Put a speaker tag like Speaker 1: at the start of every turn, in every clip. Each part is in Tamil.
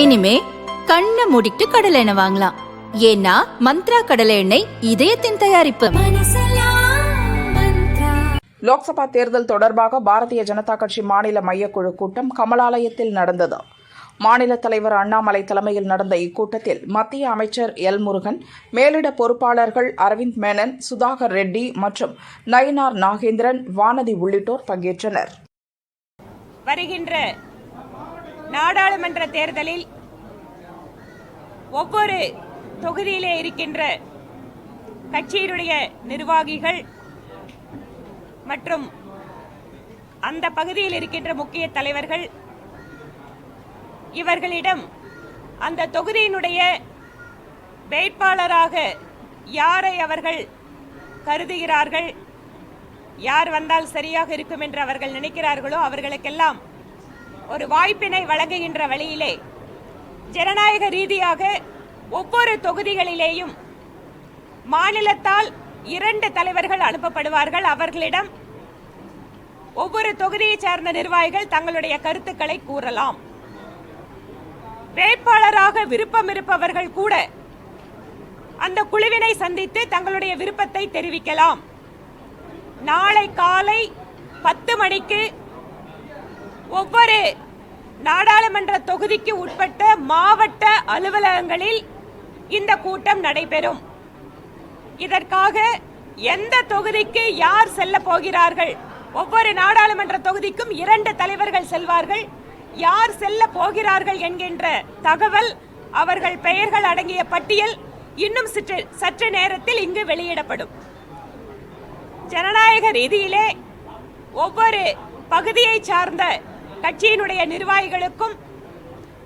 Speaker 1: இனிமே கண்ணை மூடிட்டு கடலை எண்ணெய் வாங்கலாம். ஏன்னா மந்த்ரா கடலை எண்ணெய் இதயத்தின் தயாரிப்பு.
Speaker 2: லோக்சபா தேர்தல் தொடர்பாக பாரதிய ஜனதா கட்சி மாநில மையக்குழு கூட்டம் கமலாலயத்தில் நடந்தது. மாநில தலைவர் அண்ணாமலை தலைமையில் நடந்த இக்கூட்டத்தில் மத்திய அமைச்சர் எல் முருகன் மேலிட பொறுப்பாளர்கள் அரவிந்த் மேனன் சுதாகர் ரெட்டி மற்றும் நயினார் நாகேந்திரன் வானதி உள்ளிட்டோர் பங்கேற்றனர்.
Speaker 3: வருகின்ற நாடாளுமன்ற தேர்தலில் ஒவ்வொரு தொகுதியிலே இருக்கின்ற கட்சியினுடைய நிர்வாகிகள் மற்றும் அந்த பகுதியில் இருக்கின்ற முக்கிய தலைவர்கள் இவர்களிடம் அந்த தொகுதியினுடைய வேட்பாளராக யாரை அவர்கள் கருதுகிறார்கள் யார் வந்தால் சரியாக இருக்கும் என்று அவர்கள் நினைக்கிறார்களோ அவர்களுக்கெல்லாம் ஒரு வாய்ப்பினை வழங்குகின்ற வழியிலே ஜனநாயக ரீதியாக ஒவ்வொரு தொகுதிகளிலேயும் மாநிலத்தால் இரண்டு தலைவர்கள் அனுப்பப்படுவார்கள். அவர்களிடம் ஒவ்வொரு தொகுதியைச் சார்ந்த நிர்வாகிகள் தங்களுடைய கருத்துக்களை கூறலாம். வேட்பாளராக விருப்பம் இருப்பவர்கள் கூட அந்த குழுவினை சந்தித்து தங்களுடைய விருப்பத்தை தெரிவிக்கலாம். நாளை காலை பத்து மணிக்கு ஒவ்வொரு நாடாளுமன்ற தொகுதிக்கு உட்பட்ட மாவட்ட அலுவலகங்களில் இந்த கூட்டம் நடைபெறும். இதற்காக எந்த தொகுதிக்கு யார் செல்ல போகிறார்கள்? ஒவ்வொரு நாடாளுமன்ற தொகுதிக்கும் இரண்டு தலைவர்கள் செல்வார்கள். யார் செல்ல போகிறார்கள் என்கின்ற தகவல் அவர்கள் பெயர்கள் அடங்கிய பட்டியல் இன்னும் சிற்று சற்று நேரத்தில் இங்கு வெளியிடப்படும். ஜனநாயக ரீதியிலே ஒவ்வொரு பகுதியை சார்ந்த கட்சியினுடைய நிர்வாகிகளுக்கும்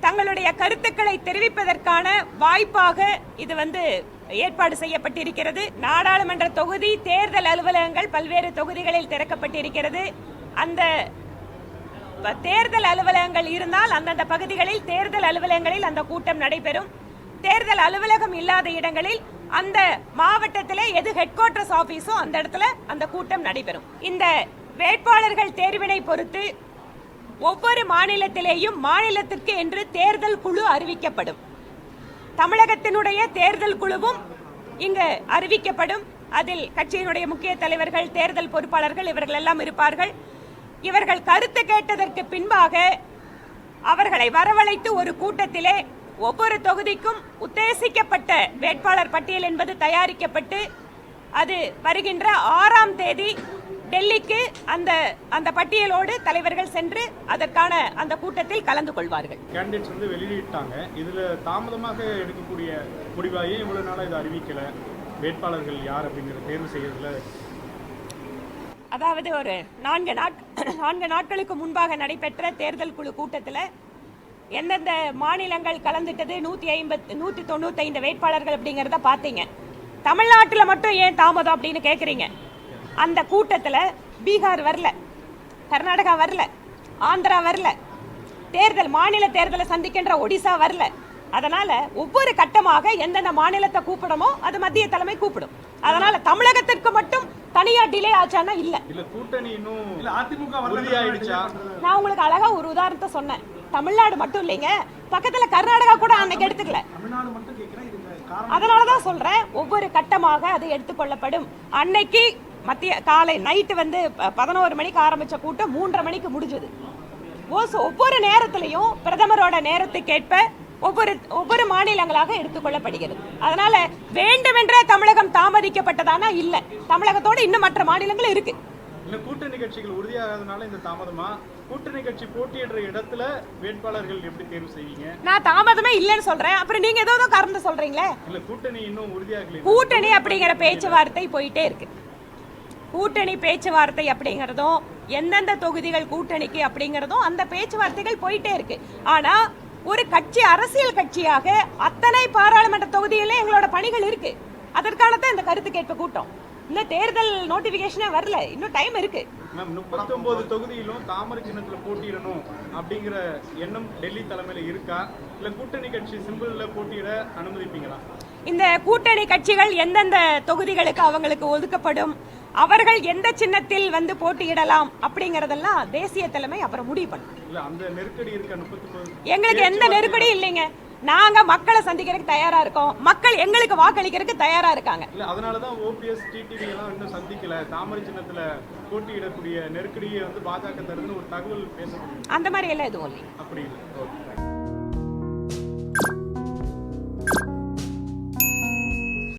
Speaker 3: தங்களுடைய கருத்துக்களை தெரிவிப்பதற்கான வாய்ப்பாக இது வந்து ஏற்பாடு செய்யப்பட்டிருக்கிறது. நாடாளுமன்ற தொகுதி தேர்தல் அலுவலகங்கள் பல்வேறு தொகுதிகளில் திறக்கப்பட்டிருக்கிறது. அந்த தேர்தல் அலுவலகங்கள் இருந்தால் அந்தந்த பகுதிகளில் தேர்தல் அலுவலகங்களில் அந்த கூட்டம் நடைபெறும். தேர்தல் அலுவலகம் இல்லாத இடங்களில் அந்த மாவட்டத்திலே எது ஹெட் குவார்டர்ஸ் அந்த இடத்துல அந்த கூட்டம் நடைபெறும். இந்த வேட்பாளர்கள் தேர்வினை பொறுத்து ஒவ்வொரு மாநிலத்திலேயும் மாநிலத்திற்கு என்று தேர்தல் குழு அறிவிக்கப்படும். தமிழகத்தினுடைய தேர்தல் குழுவும் இங்கு அறிவிக்கப்படும். அதில் கட்சியினுடைய முக்கிய தலைவர்கள் தேர்தல் பொறுப்பாளர்கள் இவர்கள் எல்லாம் இருப்பார்கள். இவர்கள் கருத்து கேட்டதற்கு பின்பாக அவர்களை வரவழைத்து ஒரு கூட்டத்திலே ஒவ்வொரு தொகுதிக்கும் உத்தேசிக்கப்பட்ட வேட்பாளர் பட்டியல் என்பது தயாரிக்கப்பட்டு அது வருகின்ற ஆறாம் தேதி டெல்லிக்கு அந்த அந்த பட்டியலோடு தலைவர்கள் சென்று அதற்கான அந்த கூட்டத்தில் கலந்து கொள்வார்கள்.
Speaker 4: கேண்டிடேட்ஸ் வந்து வெளியிட்டாங்க. இதுல தாமதமாக எடுக்கக்கூடிய முடிவா ஏன் இவ்வளவு நாளா இதை அறிவிக்கல. வேட்பாளர்கள் யார் அப்படிங்கிற தேர்வு செய்யறதுல
Speaker 3: அதாவது ஒரு நான்கு நாட் நான்கு நாட்களுக்கு முன்பாக நடைபெற்ற தேர்தல் குழு கூட்டத்தில் எந்தெந்த மாநிலங்கள் கலந்துட்டது நூற்றி ஐம்பத் நூற்றி தொண்ணூத்தைந்து வேட்பாளர்கள் அப்படிங்கிறத பார்த்தீங்க. தமிழ்நாட்டில் மட்டும் ஏன் தாமதம் அப்படின்னு கேட்குறீங்க அந்த கூட்டத்தில் பீகார் வரல கர்நாடகா வரல ஆந்திரா வரல தேர்தல் மாநில தேர்தலை சந்திக்கின்ற ஒடிசா வரல. அதனால ஒவ்வொரு கட்டமாக எந்தெந்த மாநிலத்தை கூப்பிடமோ அது மத்திய தலைமை கூப்பிடும். அதனால தமிழகத்திற்கு மட்டும் தனியா டிலே ஆச்சானா இல்ல. நான் உங்களுக்கு அழகா ஒரு உதாரணத்தை சொன்னேன். தமிழ்நாடு மட்டும் இல்லைங்க பக்கத்துல கர்நாடகா கூட அன்னைக்கு எடுத்துக்கல. அதனால தான் சொல்றேன் ஒவ்வொரு கட்டமாக அது எடுத்துக்கொள்ளப்படும். அன்னைக்கு மத்திய காலை நைட்டு வந்து பதினோரு மணிக்கு ஆரம்பிச்ச கூட்டம் மூன்றரை மணிக்கு முடிஞ்சது. ஒவ்வொரு நேரத்திலையும் பிரதமரோட நேரத்துக்கேற்ப ஒவ்வொரு ஒவ்வொரு மாநிலங்களாக எடுத்துக்கொள்ளப்படுகிறது அதனால வேண்டுமென்றே தமிழகம் தாமதிக்கப்பட்டதானா? இல்ல. தமிழகத்தோட இன்னும் மற்ற மாநிலங்கள் இருக்கு.
Speaker 4: இல்ல கூட்டணி கட்சிகள் உறுதியாகாதனால இந்த தாமதமா? கூட்டணி கட்சி போட்டியிடுற இடத்துல வேட்பாளர்கள் எப்படி தேர்வு செய்வீங்க?
Speaker 3: நான் தாமதமே இல்லைன்னு சொல்றேன். அப்புறம் நீங்க ஏதோ காரணம் சொல்றீங்களே.
Speaker 4: இல்ல கூட்டணி இன்னும் உறுதியாகல
Speaker 3: கூட்டணி அப்படிங்கிற பேச்சுவார்த்தை போயிட்டே இருக்கு. கூட்டணி பேச்சுவார்த்தை அப்படிங்கறதும் எந்தெந்த தொகுதிகள் கூட்டணிக்கு அப்படிங்கறதும் அந்த பேச்சுவார்த்தைகள் போயிட்டே இருக்கு. ஆனா ஒரு கட்சி அரசியல் கட்சியாக அத்தனை பாராளுமன்ற தொகுதியிலே எங்களோட பணிகள் இருக்கு. அதற்கான தான் இந்த கருத்து கேட்பு கூட்டம். இன்னும் தேர்தல் நோட்டிபிகேஷனே வரல. இன்னும் டைம் இருக்கு.
Speaker 4: மேம் முப்பத்தி ஒன்பது தொகுதியிலும் தாமரை சின்னத்துல போட்டியிடணும் அப்படிங்கிற எண்ணம் டெல்லி தலைமையில இருக்கா? இல்ல கூட்டணி கட்சி சிம்பிள்ல போட்டியிட அனுமதிப்பீங்களா?
Speaker 3: இந்த கூட்டணி கட்சிகள் எந்தெந்த தொகுதிகளுக்கு அவங்களுக்கு ஒதுக்கப்படும்? அவர்கள் எந்த சின்னத்தில் வந்து போட்டியிடலாம் அப்படிங்கறதெல்லாம் தேசிய தலைமை அப்புறம் முடிவு பண்ணும். எங்களுக்கு எந்த நெருக்கடியும் இல்லைங்க. நாங்க மக்களை சந்திக்கிறதுக்கு தயாரா இருக்கோம். மக்கள் எங்களுக்கு வாக்களிக்கிறதுக்கு தயாரா இருக்காங்க.
Speaker 4: இல்ல அதனாலதான் ஓபிஎஸ் டிடிவி எல்லாம் இன்னும் சந்திக்கல. தாமரை சின்னத்துல போட்டியிடக்கூடிய நெருக்கடியை வந்து பாஜக தருதுன்னு ஒரு தகவல் பேசப்படுது
Speaker 3: அந்த மாதிரி எல்லாம் எதுவும் இல்லை
Speaker 4: அப்படி இல்லை.